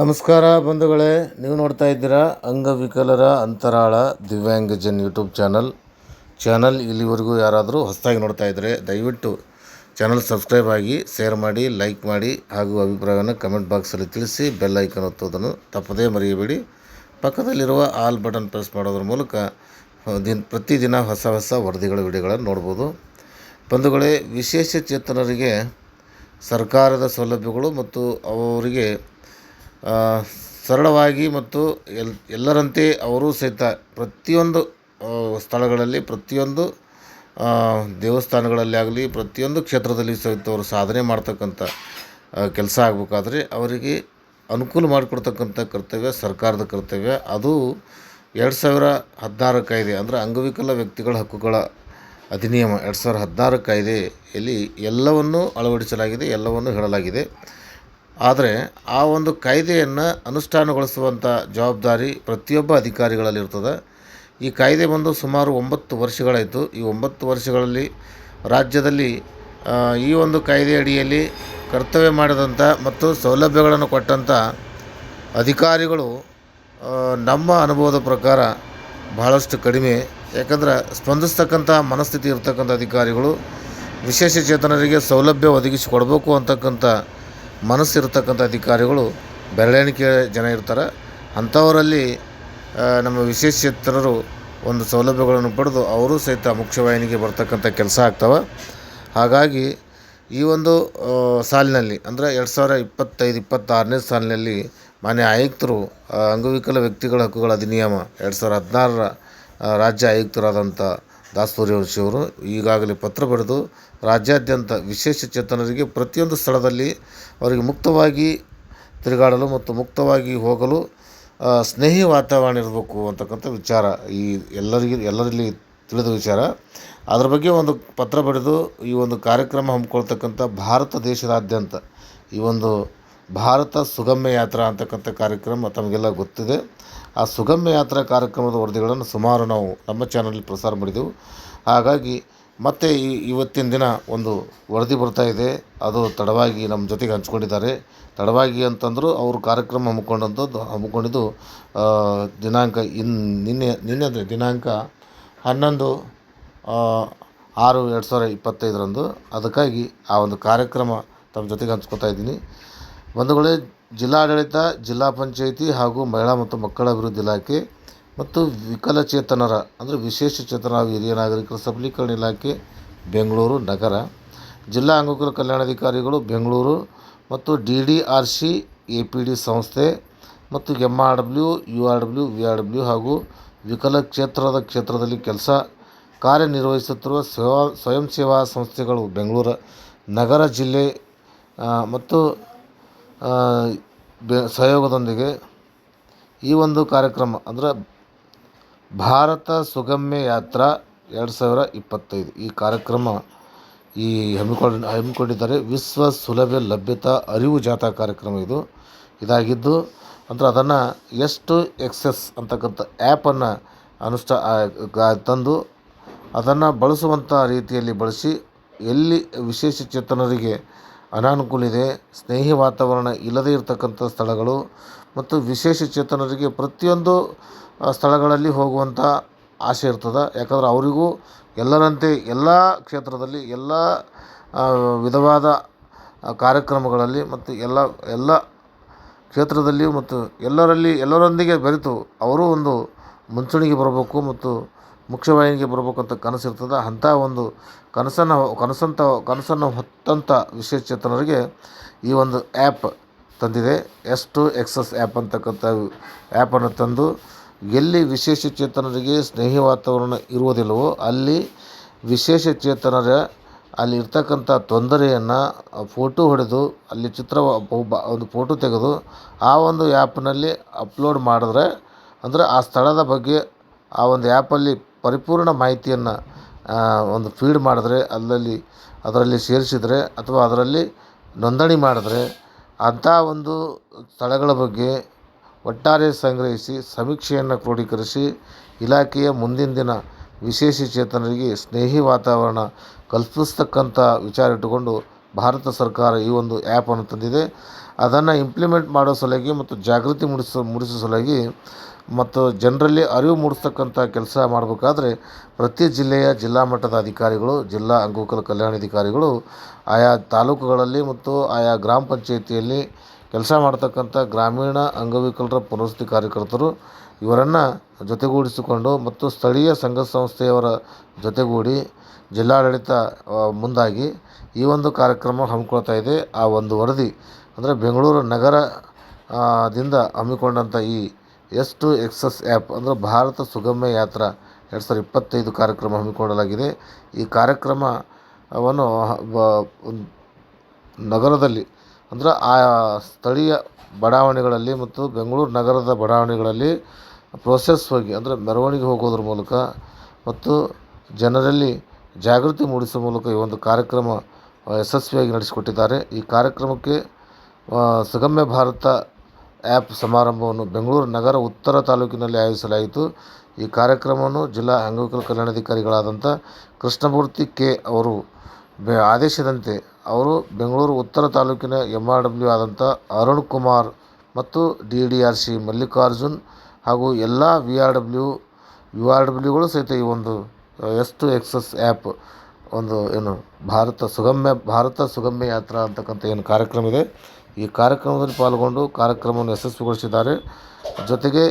ನಮಸ್ಕಾರ ಬಂಧುಗಳೇ, ನೀವು ನೋಡ್ತಾ ಇದ್ದೀರಾ ಅಂಗವಿಕಲರ ಅಂತರಾಳ ದಿವ್ಯಾಂಗಜನ್ ಯೂಟ್ಯೂಬ್ ಚಾನಲ್. ಚಾನಲ್ ಇಲ್ಲಿವರೆಗೂ ಯಾರಾದರೂ ಹೊಸದಾಗಿ ನೋಡ್ತಾ ಇದ್ದರೆ ದಯವಿಟ್ಟು ಚಾನಲ್ ಸಬ್ಸ್ಕ್ರೈಬ್ ಆಗಿ, ಶೇರ್ ಮಾಡಿ, ಲೈಕ್ ಮಾಡಿ ಹಾಗೂ ಅಭಿಪ್ರಾಯವನ್ನು ಕಮೆಂಟ್ ಬಾಕ್ಸಲ್ಲಿ ತಿಳಿಸಿ ಬೆಲ್ ಐಕನ್ ಒತ್ತೋದನ್ನು ತಪ್ಪದೇ ಮರೆಯಬೇಡಿ. ಪಕ್ಕದಲ್ಲಿರುವ ಆಲ್ ಬಟನ್ ಪ್ರೆಸ್ ಮಾಡೋದ್ರ ಮೂಲಕ ದಿನ, ಪ್ರತಿದಿನ ಹೊಸ ಹೊಸ ವರದಿಗಳ ವಿಡಿಯೋಗಳನ್ನು ನೋಡ್ಬೋದು. ಬಂಧುಗಳೇ, ವಿಶೇಷ ಚೇತನರಿಗೆ ಸರ್ಕಾರದ ಸೌಲಭ್ಯಗಳು ಮತ್ತು ಅವರಿಗೆ ಸರಳವಾಗಿ ಮತ್ತು ಎಲ್, ಎಲ್ಲರಂತೆ ಅವರೂ ಸಹಿತ ಪ್ರತಿಯೊಂದು ಸ್ಥಳಗಳಲ್ಲಿ ಪ್ರತಿಯೊಂದು ದೇವಸ್ಥಾನಗಳಲ್ಲಿ ಆಗಲಿ ಪ್ರತಿಯೊಂದು ಕ್ಷೇತ್ರದಲ್ಲಿ ಸಹಿತ ಅವರು ಸಾಧನೆ ಮಾಡ್ತಕ್ಕಂಥ ಕೆಲಸ ಆಗಬೇಕಾದ್ರೆ ಅವರಿಗೆ ಅನುಕೂಲ ಮಾಡಿಕೊಡ್ತಕ್ಕಂಥ ಕರ್ತವ್ಯ ಸರ್ಕಾರದ ಕರ್ತವ್ಯ. ಅದು ಎರಡು ಸಾವಿರ ಹದಿನಾರು ಕಾಯ್ದೆ, ಅಂದರೆ ಅಂಗವಿಕಲ ವ್ಯಕ್ತಿಗಳ ಹಕ್ಕುಗಳ ಅಧಿನಿಯಮ ಎರಡು ಸಾವಿರ ಹದಿನಾರು ಕಾಯ್ದೆಯಲ್ಲಿ ಎಲ್ಲವನ್ನೂ ಅಳವಡಿಸಲಾಗಿದೆ, ಎಲ್ಲವನ್ನೂ ಹೇಳಲಾಗಿದೆ. ಆದರೆ ಆ ಒಂದು ಕಾಯ್ದೆಯನ್ನು ಅನುಷ್ಠಾನಗೊಳಿಸುವಂಥ ಜವಾಬ್ದಾರಿ ಪ್ರತಿಯೊಬ್ಬ ಅಧಿಕಾರಿಗಳಲ್ಲಿರ್ತದೆ ಈ ಕಾಯ್ದೆ ಬಂದು ಸುಮಾರು ಒಂಬತ್ತು ವರ್ಷಗಳಾಯಿತು. ಈ ಒಂಬತ್ತು ವರ್ಷಗಳಲ್ಲಿ ರಾಜ್ಯದಲ್ಲಿ ಈ ಒಂದು ಕಾಯ್ದೆ ಅಡಿಯಲ್ಲಿ ಕರ್ತವ್ಯ ಮಾಡಿದಂಥ ಮತ್ತು ಸೌಲಭ್ಯಗಳನ್ನು ಕೊಟ್ಟಂಥ ಅಧಿಕಾರಿಗಳು ನಮ್ಮ ಅನುಭವದ ಪ್ರಕಾರ ಬಹಳಷ್ಟು ಕಡಿಮೆ. ಯಾಕಂದ್ರೆ ಸ್ಪಂದಿಸ್ತಕ್ಕಂಥ ಮನಸ್ಥಿತಿ ಇರ್ತಕ್ಕಂಥ ಅಧಿಕಾರಿಗಳು ವಿಶೇಷ ಚೇತನರಿಗೆ ಸೌಲಭ್ಯ ಒದಗಿಸಿ ಕೊಡಬೇಕು ಅಂತಕ್ಕಂಥ ಮನಸ್ಸಿರ್ತಕ್ಕಂಥ ಅಧಿಕಾರಿಗಳು ಬೆರಳೆಣಿಕೆ ಜನ ಇರ್ತಾರೆ. ಅಂಥವರಲ್ಲಿ ನಮ್ಮ ವಿಶೇಷ ಚೇತನರು ಒಂದು ಸೌಲಭ್ಯಗಳನ್ನು ಪಡೆದು ಅವರು ಸಹಿತ ಮುಖ್ಯವಾಹಿನಿಗೆ ಬರ್ತಕ್ಕಂಥ ಕೆಲಸ ಆಗ್ತವೆ. ಹಾಗಾಗಿ ಈ ಒಂದು ಸಾಲಿನಲ್ಲಿ, ಅಂದರೆ ಎರಡು ಸಾವಿರ ಇಪ್ಪತ್ತೈದು, ಇಪ್ಪತ್ತಾರನೇ ಸಾಲಿನಲ್ಲಿ ಮಾನ್ಯ ಆಯುಕ್ತರು ಅಂಗವಿಕಲ ವ್ಯಕ್ತಿಗಳ ಹಕ್ಕುಗಳ ಅಧಿನಿಯಮ ಎರಡು ಸಾವಿರ ಹದಿನಾರರ ರಾಜ್ಯ ಆಯುಕ್ತರಾದಂಥ ದಾಸ್ ಸೂರ್ಯವಂಶಿ ಅವರು ಈಗಾಗಲೇ ಪತ್ರ ಬರೆದು ರಾಜ್ಯಾದ್ಯಂತ ವಿಶೇಷ ಚೇತನರಿಗೆ ಪ್ರತಿಯೊಂದು ಸ್ಥಳದಲ್ಲಿ ಅವರಿಗೆ ಮುಕ್ತವಾಗಿ ತಿರುಗಾಡಲು ಮತ್ತು ಮುಕ್ತವಾಗಿ ಹೋಗಲು ಸ್ನೇಹಿ ವಾತಾವರಣ ಇರಬೇಕು ಅಂತಕ್ಕಂಥ ವಿಚಾರ ಈ ಎಲ್ಲರಿಗೂ, ಎಲ್ಲರಲ್ಲಿ ತಿಳಿದ ವಿಚಾರ. ಅದರ ಬಗ್ಗೆ ಒಂದು ಪತ್ರ ಬರೆದು ಈ ಒಂದು ಕಾರ್ಯಕ್ರಮ ಹಮ್ಮಿಕೊಳ್ತಕ್ಕಂಥ ಭಾರತ ದೇಶದಾದ್ಯಂತ ಈ ಒಂದು ಭಾರತ ಸುಗಮ್ಯ ಯಾತ್ರಾ ಅಂತಕ್ಕಂಥ ಕಾರ್ಯಕ್ರಮ ತಮಗೆಲ್ಲ ಗೊತ್ತಿದೆ. ಆ ಸುಗಮ್ಯ ಯಾತ್ರಾ ಕಾರ್ಯಕ್ರಮದ ವರದಿಗಳನ್ನು ಸುಮಾರು ನಾವು ನಮ್ಮ ಚಾನಲಲ್ಲಿ ಪ್ರಸಾರ ಮಾಡಿದೆವು. ಹಾಗಾಗಿ ಮತ್ತೆ ಈ ಇವತ್ತಿನ ದಿನ ಒಂದು ವರದಿ ಬರ್ತಾ ಇದೆ. ಅದು ತಡವಾಗಿ ನಮ್ಮ ಜೊತೆಗೆ ಹಂಚ್ಕೊಂಡಿದ್ದಾರೆ. ತಡವಾಗಿ ಅಂತಂದರೂ ಅವರು ಕಾರ್ಯಕ್ರಮ ಹಮ್ಮಿಕೊಂಡಂಥದ್ದು ಹಮ್ಮಿಕೊಂಡಿದ್ದು ದಿನಾಂಕ ಇನ್, ನಿನ್ನೆ ನಿನ್ನೆ ಅಂದ್ರೆ ದಿನಾಂಕ ಹನ್ನೊಂದು ಆರು ಎರಡು ಸಾವಿರ ಇಪ್ಪತ್ತೈದರಂದು. ಅದಕ್ಕಾಗಿ ಆ ಒಂದು ಕಾರ್ಯಕ್ರಮ ತಮ್ಮ ಜೊತೆಗೆ ಹಂಚ್ಕೊತಾ ಇದ್ದೀನಿ. ಬಂಧುಗಳೇ, ಜಿಲ್ಲಾಡಳಿತ, ಜಿಲ್ಲಾ ಪಂಚಾಯಿತಿ ಹಾಗೂ ಮಹಿಳಾ ಮತ್ತು ಮಕ್ಕಳ ಅಭಿವೃದ್ಧಿ ಇಲಾಖೆ ಮತ್ತು ವಿಕಲಚೇತನರ, ಅಂದರೆ ವಿಶೇಷ ಚೇತನ ಹಾಗೂ ಹಿರಿಯ ನಾಗರಿಕರ ಸಬಲೀಕರಣ ಇಲಾಖೆ, ಬೆಂಗಳೂರು ನಗರ. ಜಿಲ್ಲಾ ಅಂಗವಿಕಲ ಕಲ್ಯಾಣಾಧಿಕಾರಿಗಳು ಬೆಂಗಳೂರು ಮತ್ತು D D R C, A P D ಸಂಸ್ಥೆ ಮತ್ತು M R W, U R W, V R W ಹಾಗೂ ವಿಕಲಕ್ಷೇತ್ರದ ಕ್ಷೇತ್ರದಲ್ಲಿ ಕೆಲಸ ಕಾರ್ಯನಿರ್ವಹಿಸುತ್ತಿರುವ ಸೇವಾ ಸ್ವಯಂ ಸೇವಾ ಸಂಸ್ಥೆಗಳು ಬೆಂಗಳೂರು ನಗರ ಜಿಲ್ಲೆ ಮತ್ತು ಬೆ, ಸಹಯೋಗದೊಂದಿಗೆ ಈ ಒಂದು ಕಾರ್ಯಕ್ರಮ, ಅಂದರೆ ಭಾರತ ಸುಗಮ್ಯ ಯಾತ್ರಾ ಎರಡು ಸಾವಿರ ಇಪ್ಪತ್ತೈದು. ಈ ಕಾರ್ಯಕ್ರಮ ಈ ಹಮ್ಮಿಕೊಂಡು ಹಮ್ಮಿಕೊಂಡಿದ್ದಾರೆ. ವಿಶ್ವ ಸುಲಭ ಲಭ್ಯತಾ ಅರಿವು ಜಾಥಾ ಕಾರ್ಯಕ್ರಮ ಇದು. ಇದಾಗಿದ್ದು, ಅಂದರೆ ಅದನ್ನು ಎಷ್ಟು ಎಕ್ಸೆಸ್ ಅಂತಕ್ಕಂಥ ಆ್ಯಪನ್ನು ಅನುಷ್ಠಾ ತಂದು ಅದನ್ನು ಬಳಸುವಂಥ ರೀತಿಯಲ್ಲಿ ಬಳಸಿ ಎಲ್ಲಿ ವಿಶೇಷ ಚೇತನರಿಗೆ ಅನಾನುಕೂಲ ಇದೆ. ಸ್ನೇಹಿ ವಾತಾವರಣ ಇಲ್ಲದೇ ಇರತಕ್ಕಂಥ ಸ್ಥಳಗಳು ಮತ್ತು ವಿಶೇಷ ಚೇತನರಿಗೆ ಪ್ರತಿಯೊಂದು ಸ್ಥಳಗಳಲ್ಲಿ ಹೋಗುವಂಥ ಆಸೆ ಇರ್ತದೆ. ಯಾಕಂದ್ರೆ ಅವರಿಗೂ ಎಲ್ಲರಂತೆ ಎಲ್ಲ ಕ್ಷೇತ್ರದಲ್ಲಿ ಎಲ್ಲ ವಿಧವಾದ ಕಾರ್ಯಕ್ರಮಗಳಲ್ಲಿ ಮತ್ತು ಎಲ್ಲ ಎಲ್ಲ ಕ್ಷೇತ್ರದಲ್ಲಿಯೂ ಮತ್ತು ಎಲ್ಲರಲ್ಲಿ ಎಲ್ಲರೊಂದಿಗೆ ಬೆರೆತು ಅವರೂ ಒಂದು ಮುಂಚೂಣಿಗೆ ಬರಬೇಕು ಮತ್ತು ಮುಖ್ಯವಾಹಿನಿಗೆ ಬರಬೇಕಂತ ಅಂತ ಕನಸಿರ್ತದೆ ಅಂಥ ಒಂದು ಕನಸನ್ನು, ಕನಸಂತ, ಕನಸನ್ನು ಹೊತ್ತಂಥ ವಿಶೇಷ ಚೇತನರಿಗೆ ಈ ಒಂದು ಆ್ಯಪ್ ತಂದಿದೆ. ಎಷ್ಟು ಎಕ್ಸಸ್ ಆ್ಯಪ್ ಅಂತಕ್ಕಂಥ ಆ್ಯಪನ್ನು ತಂದು ಎಲ್ಲಿ ವಿಶೇಷ ಚೇತನರಿಗೆ ಸ್ನೇಹಿ ವಾತಾವರಣ ಇರುವುದಿಲ್ಲವೋ ಅಲ್ಲಿ ವಿಶೇಷ ಚೇತನರ ಅಲ್ಲಿ ಇರ್ತಕ್ಕಂಥ ತೊಂದರೆಯನ್ನು ಫೋಟೋ ಹೊಡೆದು ಅಲ್ಲಿ ಚಿತ್ರ ಒಂದು ಫೋಟೋ ತೆಗೆದು ಆ ಒಂದು ಆ್ಯಪ್ನಲ್ಲಿ ಅಪ್ಲೋಡ್ ಮಾಡಿದ್ರೆ ಅಂದರೆ ಆ ಸ್ಥಳದ ಬಗ್ಗೆ ಆ ಒಂದು ಆ್ಯಪಲ್ಲಿ ಪರಿಪೂರ್ಣ ಮಾಹಿತಿಯನ್ನು ಒಂದು ಫೀಡ್ ಮಾಡಿದ್ರೆ ಅಲ್ಲಲ್ಲಿ ಅದರಲ್ಲಿ ಸೇರಿಸಿದರೆ ಅಥವಾ ಅದರಲ್ಲಿ ನೋಂದಣಿ ಮಾಡಿದ್ರೆ ಅಂಥ ಒಂದು ಸ್ಥಳಗಳ ಬಗ್ಗೆ ಒಟ್ಟಾರೆ ಸಂಗ್ರಹಿಸಿ, ಸಮೀಕ್ಷೆಯನ್ನು ಕ್ರೋಢೀಕರಿಸಿ ಇಲಾಖೆಯ ಮುಂದಿನ ದಿನ ವಿಶೇಷ ಚೇತನರಿಗೆ ಸ್ನೇಹಿ ವಾತಾವರಣ ಕಲ್ಪಿಸ್ತಕ್ಕಂಥ ವಿಚಾರ ಇಟ್ಟುಕೊಂಡು ಭಾರತ ಸರ್ಕಾರ ಈ ಒಂದು ಆ್ಯಪನ್ನು ತಂದಿದೆ. ಅದನ್ನು ಇಂಪ್ಲಿಮೆಂಟ್ ಮಾಡೋ ಸಲುವಾಗಿ ಮತ್ತು ಜಾಗೃತಿ ಮೂಡಿಸೋ ಮೂಡಿಸೋ ಸಲುವಾಗಿ ಮತ್ತು ಜನರಲ್ಲಿ ಅರಿವು ಮೂಡಿಸ್ತಕ್ಕಂಥ ಕೆಲಸ ಮಾಡಬೇಕಾದ್ರೆ ಪ್ರತಿ ಜಿಲ್ಲೆಯ ಜಿಲ್ಲಾ ಮಟ್ಟದ ಅಧಿಕಾರಿಗಳು ಜಿಲ್ಲಾ ಅಂಗವಿಕಲ ಕಲ್ಯಾಣಾಧಿಕಾರಿಗಳು ಆಯಾ ತಾಲೂಕುಗಳಲ್ಲಿ ಮತ್ತು ಆಯಾ ಗ್ರಾಮ ಪಂಚಾಯಿತಿಯಲ್ಲಿ ಕೆಲಸ ಮಾಡ್ತಕ್ಕಂಥ ಗ್ರಾಮೀಣ ಅಂಗವಿಕಲರ ಪುನರ್ವಸತಿ ಕಾರ್ಯಕರ್ತರು ಇವರನ್ನು ಜೊತೆಗೂಡಿಸಿಕೊಂಡು ಮತ್ತು ಸ್ಥಳೀಯ ಸಂಘ ಸಂಸ್ಥೆಯವರ ಜೊತೆಗೂಡಿ ಜಿಲ್ಲಾಡಳಿತ ಮುಂದಾಗಿ ಈ ಒಂದು ಕಾರ್ಯಕ್ರಮ ಹಮ್ಮಿಕೊಳ್ತಾ ಇದೆ. ಆ ಒಂದು ವರದಿ ಅಂದರೆ ಬೆಂಗಳೂರು ನಗರ ಆ, ದಿಂದ ಹಮ್ಮಿಕೊಂಡಂಥ ಈ ಎಸ್ ಟು ಎಕ್ಸಸ್ ಆ್ಯಪ್ ಅಂದರೆ ಭಾರತ ಸುಗಮ್ಯ ಯಾತ್ರಾ ಎರಡು ಸಾವಿರದ ಇಪ್ಪತ್ತೈದು ಕಾರ್ಯಕ್ರಮ ಹಮ್ಮಿಕೊಳ್ಳಲಾಗಿದೆ. ಈ ಕಾರ್ಯಕ್ರಮವನ್ನು ನಗರದಲ್ಲಿ ಅಂದ್ರೆ ಆ ಸ್ಥಳೀಯ ಬಡಾವಣೆಗಳಲ್ಲಿ ಮತ್ತು ಬೆಂಗಳೂರು ನಗರದ ಬಡಾವಣೆಗಳಲ್ಲಿ ಪ್ರೋಸೆಸ್ ಹೋಗಿ ಅಂದರೆ ಮೆರವಣಿಗೆ ಹೋಗೋದ್ರ ಮೂಲಕ ಮತ್ತು ಜನರಲ್ಲಿ ಜಾಗೃತಿ ಮೂಡಿಸುವ ಮೂಲಕ ಈ ಒಂದು ಕಾರ್ಯಕ್ರಮ ಯಶಸ್ವಿಯಾಗಿ ನಡೆಸಿಕೊಟ್ಟಿದ್ದಾರೆ. ಈ ಕಾರ್ಯಕ್ರಮಕ್ಕೆ ಸುಗಮ್ಯ ಭಾರತ ಆ್ಯಪ್ ಸಮಾರಂಭವನ್ನು ಬೆಂಗಳೂರು ನಗರ ಉತ್ತರ ತಾಲೂಕಿನಲ್ಲಿ ಆಯೋಜಿಸಲಾಯಿತು. ಈ ಕಾರ್ಯಕ್ರಮವನ್ನು ಜಿಲ್ಲಾ ಅಂಗವಿಕಲ ಕಲ್ಯಾಣಾಧಿಕಾರಿಗಳಾದಂಥ ಕೃಷ್ಣಮೂರ್ತಿ ಕೆ ಅವರು ಆದೇಶದಂತೆ ಅವರು ಬೆಂಗಳೂರು ಉತ್ತರ ತಾಲೂಕಿನ ಎಂ ಆರ್ ಡಬ್ಲ್ಯೂ ಆದಂಥ ಅರುಣ್ ಕುಮಾರ್ ಮತ್ತು D D R C Mallikarjun ಹಾಗೂ ಎಲ್ಲ V R W, U R ಡಬ್ಲ್ಯೂಗಳು ಸಹಿತ ಈ ಒಂದು ಎಸ್ ಟು ಎಕ್ಸಸ್ ಆ್ಯಪ್ ಒಂದು ಏನು ಭಾರತ ಸುಗಮ್ಯ ಭಾರತ ಸುಗಮ್ಯ ಯಾತ್ರಾ ಅಂತಕ್ಕಂಥ ಏನು ಕಾರ್ಯಕ್ರಮ ಇದೆ. ಈ ಕಾರ್ಯಕ್ರಮದಲ್ಲಿ ಪಾಲ್ಗೊಂಡು ಕಾರ್ಯಕ್ರಮವನ್ನು ಯಶಸ್ವಿಗೊಳಿಸಿದ್ದಾರೆ. ಜೊತೆಗೆ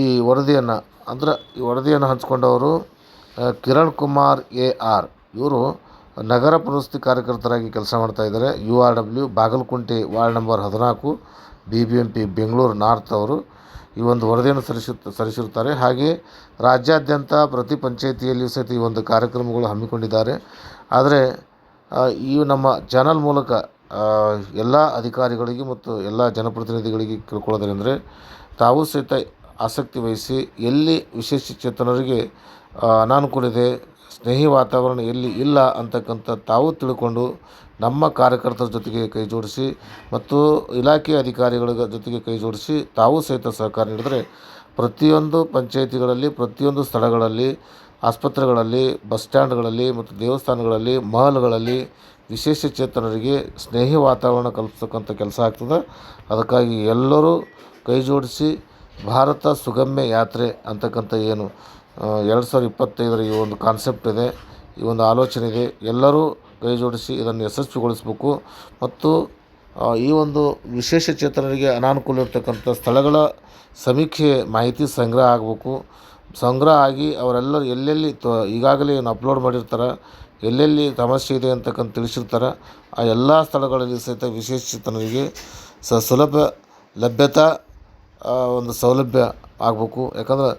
ಈ ವರದಿಯನ್ನು, ಅಂದ್ರೆ ಈ ವರದಿಯನ್ನು ಹಂಚಿಕೊಂಡವರು ಕಿರಣ್ ಕುಮಾರ್ ಎ ಆರ್. ಇವರು ನಗರ ಪುನರ್ವಸತಿ ಕಾರ್ಯಕರ್ತರಾಗಿ ಕೆಲಸ ಮಾಡ್ತಾ ಇದ್ದಾರೆ. U R W Bagalakunte ward number ಹದಿನಾಲ್ಕು, B B M P Bengaluru north ಅವರು ಈ ಒಂದು ವರದಿಯನ್ನು ಸಲ್ಲಿಸು ಸಲ್ಲಿಸಿರುತ್ತಾರೆ ಹಾಗೆ ರಾಜ್ಯಾದ್ಯಂತ ಪ್ರತಿ ಪಂಚಾಯಿತಿಯಲ್ಲಿಯೂ ಸಹಿತ ಈ ಒಂದು ಕಾರ್ಯಕ್ರಮಗಳು ಹಮ್ಮಿಕೊಂಡಿದ್ದಾರೆ. ಆದರೆ ಈ ನಮ್ಮ ಚಾನಲ್ ಮೂಲಕ ಎಲ್ಲ ಅಧಿಕಾರಿಗಳಿಗೆ ಮತ್ತು ಎಲ್ಲ ಜನಪ್ರತಿನಿಧಿಗಳಿಗೆ ಕೇಳ್ಕೊಳ್ಳೋದೇನೆಂದರೆ, ತಾವು ಸಹಿತ ಆಸಕ್ತಿ ವಹಿಸಿ ಎಲ್ಲಿ ವಿಶೇಷಚೇತನರಿಗೆ ಚೇತನರಿಗೆ ಅನಾನುಕೂಲ ಇದೆ ಸ್ನೇಹಿ ವಾತಾವರಣ ಎಲ್ಲಿ ಇಲ್ಲ ಅಂತಕ್ಕಂಥ ತಾವು ತಿಳ್ಕೊಂಡು ನಮ್ಮ ಕಾರ್ಯಕರ್ತರ ಜೊತೆಗೆ ಕೈ ಜೋಡಿಸಿ ಮತ್ತು ಇಲಾಖೆ ಅಧಿಕಾರಿಗಳ ಜೊತೆಗೆ ಕೈ ಜೋಡಿಸಿ ತಾವು ಸಹಿತ ಸಹಕಾರ ನೀಡಿದರೆ, ಪ್ರತಿಯೊಂದು ಪಂಚಾಯಿತಿಗಳಲ್ಲಿ, ಪ್ರತಿಯೊಂದು ಸ್ಥಳಗಳಲ್ಲಿ ಆಸ್ಪತ್ರೆಗಳಲ್ಲಿ, ಬಸ್ ಸ್ಟ್ಯಾಂಡ್ಗಳಲ್ಲಿ ಮತ್ತು ದೇವಸ್ಥಾನಗಳಲ್ಲಿ, ಮಹಲ್ಗಳಲ್ಲಿ ವಿಶೇಷ ಚೇತನರಿಗೆ ಸ್ನೇಹಿ ವಾತಾವರಣ ಕಲ್ಪಿಸ್ತಕ್ಕಂಥ ಕೆಲಸ ಆಗ್ತದೆ. ಅದಕ್ಕಾಗಿ ಎಲ್ಲರೂ ಕೈ ಜೋಡಿಸಿ ಭಾರತ ಸುಗಮ್ಯ ಯಾತ್ರೆ ಅಂತಕ್ಕಂಥ ಏನು ಎರಡು ಸಾವಿರದ ಇಪ್ಪತ್ತೈದರ ಈ ಒಂದು ಕಾನ್ಸೆಪ್ಟ್ ಇದೆ, ಈ ಒಂದು ಆಲೋಚನೆ ಇದೆ. ಎಲ್ಲರೂ ಕೈ ಜೋಡಿಸಿ ಇದನ್ನು ಯಶಸ್ವಿಗೊಳಿಸಬೇಕು. ಮತ್ತು ಈ ಒಂದು ವಿಶೇಷ ಚೇತನರಿಗೆ ಅನಾನುಕೂಲ ಇರ್ತಕ್ಕಂಥ ಸ್ಥಳಗಳ ಸಮೀಕ್ಷೆ ಮಾಹಿತಿ ಸಂಗ್ರಹ ಆಗಬೇಕು. ಸಂಗ್ರಹ ಆಗಿ ಅವರೆಲ್ಲರೂ ಎಲ್ಲೆಲ್ಲಿ ತೊ, ಈಗಾಗಲೇ ಏನು ಅಪ್ಲೋಡ್ ಮಾಡಿರ್ತಾರೆ, ಎಲ್ಲೆಲ್ಲಿ ಸಮಸ್ಯೆ ಇದೆ ಅಂತಕ್ಕಂಥ ತಿಳಿಸಿರ್ತಾರೆ, ಆ ಎಲ್ಲ ಸ್ಥಳಗಳಲ್ಲಿ ಸಹಿತ ವಿಶೇಷ ಚೇತನರಿಗೆ ಸ, ಸುಲಭ ಲಭ್ಯತಾ ಒಂದು ಸೌಲಭ್ಯ ಆಗಬೇಕು. ಯಾಕಂದ್ರೆ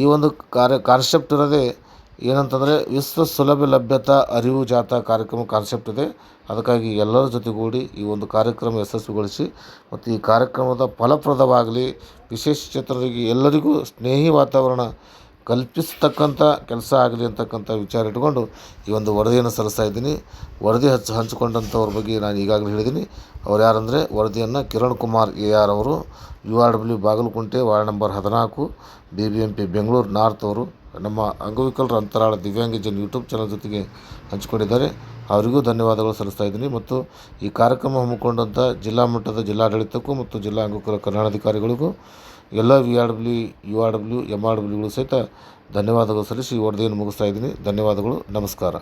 ಈ ಒಂದು ಕಾರ್ಯ ಕಾನ್ಸೆಪ್ಟ್ ಇರೋದೇ ಏನಂತಂದರೆ ವಿಶ್ವ ಸುಲಭ ಲಭ್ಯತಾ ಅರಿವು ಜಾಥಾ ಕಾರ್ಯಕ್ರಮ ಕಾನ್ಸೆಪ್ಟ್ ಇದೆ. ಅದಕ್ಕಾಗಿ ಎಲ್ಲರ ಜೊತೆಗೂಡಿ ಈ ಒಂದು ಕಾರ್ಯಕ್ರಮ ಯಶಸ್ವಿಗೊಳಿಸಿ ಮತ್ತು ಈ ಕಾರ್ಯಕ್ರಮದ ಫಲಪ್ರದವಾಗಲಿ ವಿಶೇಷಚೇತನರಿಗೆ ಎಲ್ಲರಿಗೂ ಸ್ನೇಹಿ ವಾತಾವರಣ ಕಲ್ಪಿಸತಕ್ಕಂಥ ಕೆಲಸ ಆಗಲಿ ಅಂತಕ್ಕಂಥ ವಿಚಾರ ಇಟ್ಕೊಂಡು ಈ ಒಂದು ವರದಿಯನ್ನು ಸಲ್ಲಿಸ್ತಾ ಇದ್ದೀನಿ. ವರದಿ ಹಚ್ಚ ಹಂಚಿಕೊಂಡಂಥವ್ರ ಬಗ್ಗೆ ನಾನು ಈಗಾಗಲೇ ಹೇಳಿದ್ದೀನಿ. ಅವ್ರು ಯಾರಂದರೆ ವರದಿಯನ್ನು ಕಿರಣ್ ಕುಮಾರ್ ಎ ಆರ್ ಅವರು, U R W Bagalakunte ward number ಹದಿನಾಲ್ಕು, B B M P Bengaluru north ಅವರು ನಮ್ಮ ಅಂಗವಿಕಲರ ಅಂತರಾಳ ದಿವ್ಯಾಂಗಜನ್ ಯೂಟ್ಯೂಬ್ ಚಾನಲ್ ಜೊತೆಗೆ ಹಂಚಿಕೊಂಡಿದ್ದಾರೆ. ಅವರಿಗೂ ಧನ್ಯವಾದಗಳು ಸಲ್ಲಿಸ್ತಾ ಇದ್ದೀನಿ. ಮತ್ತು ಈ ಕಾರ್ಯಕ್ರಮ ಹಮ್ಮಿಕೊಂಡಂಥ ಜಿಲ್ಲಾ ಮಟ್ಟದ ಜಿಲ್ಲಾಡಳಿತಕ್ಕೂ ಮತ್ತು ಜಿಲ್ಲಾ ಅಂಗವಿಕಲ ಕಲ್ಯಾಣಾಧಿಕಾರಿಗಳಿಗೂ ಎಲ್ಲ V R W, U R W M R ಡಬ್ಲ್ಯೂಗಳು ಸಹಿತ ಧನ್ಯವಾದಗಳು ಸಲ್ಲಿಸಿ ಈ ವರದಿಯನ್ನು ಮುಗಿಸ್ತಾ ಇದ್ದೀನಿ. ಧನ್ಯವಾದಗಳು. ನಮಸ್ಕಾರ.